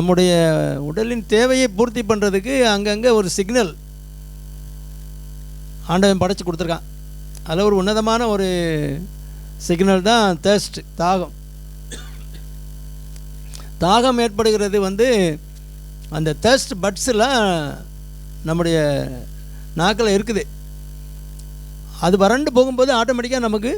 நம்முடைய உடலின் தேவையை பூர்த்தி பண்ணுறதுக்கு அங்கங்கே ஒரு சிக்னல் ஆண்டவன் படைச்சி கொடுத்துருக்கான். அதில் ஒரு உன்னதமான ஒரு சிக்னல் தான் தேஸ்ட் தாகம். தாகம் ஏற்படுகிறது வந்து அந்த தேஸ்ட் பட்ஸ்லாம் நம்முடைய நாக்கில் இருக்குது. அது வறண்டு போகும்போது ஆட்டோமேட்டிக்காக நமக்கு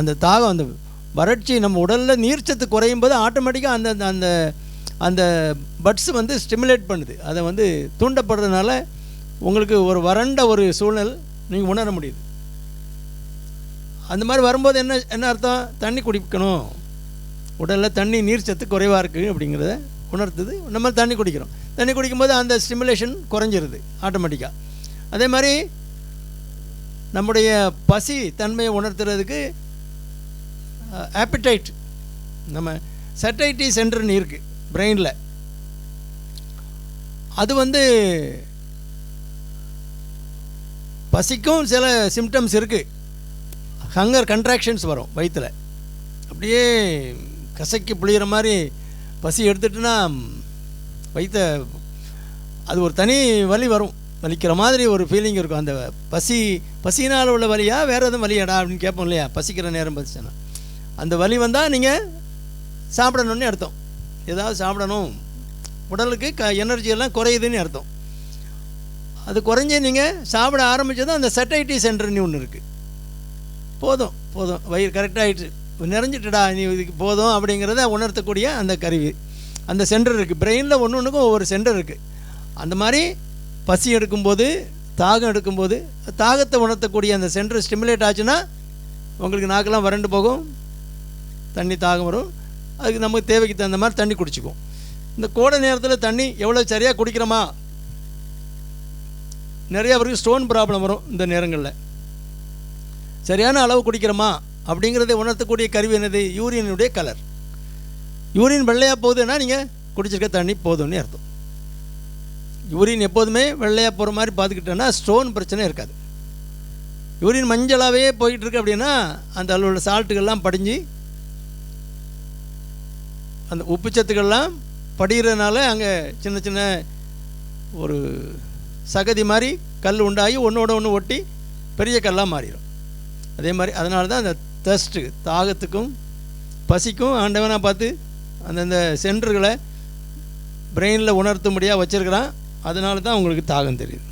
அந்த தாகம் அந்த வறட்சி நம்ம உடலில் நீர்ச்சத்து குறையும் போது ஆட்டோமேட்டிக்காக அந்த அந்த- அந்த அந்த பட்ஸ் வந்து ஸ்டிமுலேட் பண்ணுது. அதை வந்து தூண்டப்படுறதுனால உங்களுக்கு ஒரு வறண்ட ஒரு சூழ்நிலை நீங்கள் உணர முடியுது. அந்த மாதிரி வரும்போது என்ன என்ன அர்த்தம்? தண்ணி குடிக்கணும். உடலில் தண்ணி நீர்ச்சத்து குறைவாக இருக்குது அப்படிங்கிறத உணர்த்துது. நம்ம தண்ணி குடிக்கிறோம். தண்ணி குடிக்கும்போது அந்த ஸ்டிமுலேஷன் குறைஞ்சிருது ஆட்டோமேட்டிக்காக அதே மாதிரி நம்முடைய பசி தன்மையை உணர்த்துறதுக்கு ஆப்பிடைட் நம்ம சட்டைட்டி சென்டர்னு இருக்குது பிரெயினில் அது வந்து பசிக்கும் சில சிம்டம்ஸ் இருக்குது ஹங்கர் கன்ட்ராக்ஷன்ஸ் வரும் வயிற்றில் அப்படியே கசக்கி புளிகிற மாதிரி பசி எடுத்துட்டுனா வயிற்ற அது ஒரு தனி வலி வரும். வலிக்கிற மாதிரி ஒரு ஃபீலிங் இருக்கும். அந்த பசி பசினால் உள்ள வலியா வேறு எதுவும் வலியாடா அப்படின்னு கேட்போம் இல்லையா? பசிக்கிற நேரம் பசிச்சேன்னா அந்த வலி வந்தால் நீங்கள் சாப்பிடணும்னு அர்த்தம். ஏதாவது சாப்பிடணும். உடலுக்கு க எனர்ஜி எல்லாம் குறையுதுன்னு அர்த்தம். அது குறைஞ்சி நீங்கள் சாப்பிட ஆரம்பித்ததும் அந்த செட்டைட்டி சென்டர்னு ஒன்று இருக்குது போதும் போதும். வயிறு கரெக்டாகிட்டு நிறைஞ்சிட்டுடா நீ இதுக்கு போதும் அப்படிங்கிறத உணர்த்தக்கூடிய அந்த கருவி. அந்த சென்டர் இருக்குது பிரெயினில் ஒன்று ஒன்றுக்கும் ஒவ்வொரு சென்டர் இருக்குது அந்த மாதிரி பசி எடுக்கும்போது தாகம் எடுக்கும்போது தாகத்தை உணர்த்தக்கூடிய அந்த சென்டர் ஸ்டிமுலேட் ஆச்சுன்னா உங்களுக்கு நாக்கெல்லாம் வறண்டு போகும். தண்ணி தாகம் வரும். அதுக்கு நமக்கு தேவைக்கு தகுந்த மாதிரி தண்ணி குடிச்சிக்கும் இந்த கோடை நேரத்தில் தண்ணி எவ்வளோ சரியாக குடிக்கிறோமா? நிறைய பேருக்கு ஸ்டோன் ப்ராப்ளம் வரும் இந்த நேரங்களில். சரியான அளவு குடிக்கிறோமா? அப்படிங்கிறதை உணர்த்தக்கூடிய கருவி என்னது? யூரியனுடைய கலர் யூரின் வெள்ளையாக போகுதுன்னா நீங்கள் குடிச்சிருக்க தண்ணி போதும்னு அர்த்தம். யூரின் எப்போதுமே வெள்ளையாக போகிற மாதிரி பார்த்துக்கிட்டோன்னா ஸ்டோன் பிரச்சனை இருக்காது. யூரின் மஞ்சளாகவே போயிட்டுருக்கு அப்படின்னா அந்த அதில் சால்ட்டுகள்லாம் படிஞ்சு அந்த உப்புச்சத்துக்கள்லாம் படிகிறதுனால அங்கே சின்ன சின்ன ஒரு சகதி மாதிரி கல் உண்டாகி ஒன்றோட ஒன்று ஒட்டி பெரிய கல்லாக மாறிடும். அதே மாதிரி அதனால தான் அந்த தஸ்ட்டு தாகத்துக்கும் பசிக்கும் ஆண்டவனாக பார்த்து அந்தந்த சென்டர்களை பிரெயினில் உணர்த்தும்படியாக வச்சுருக்கிறான். அதனால தான் உங்களுக்கு தாகம் தெரியுது.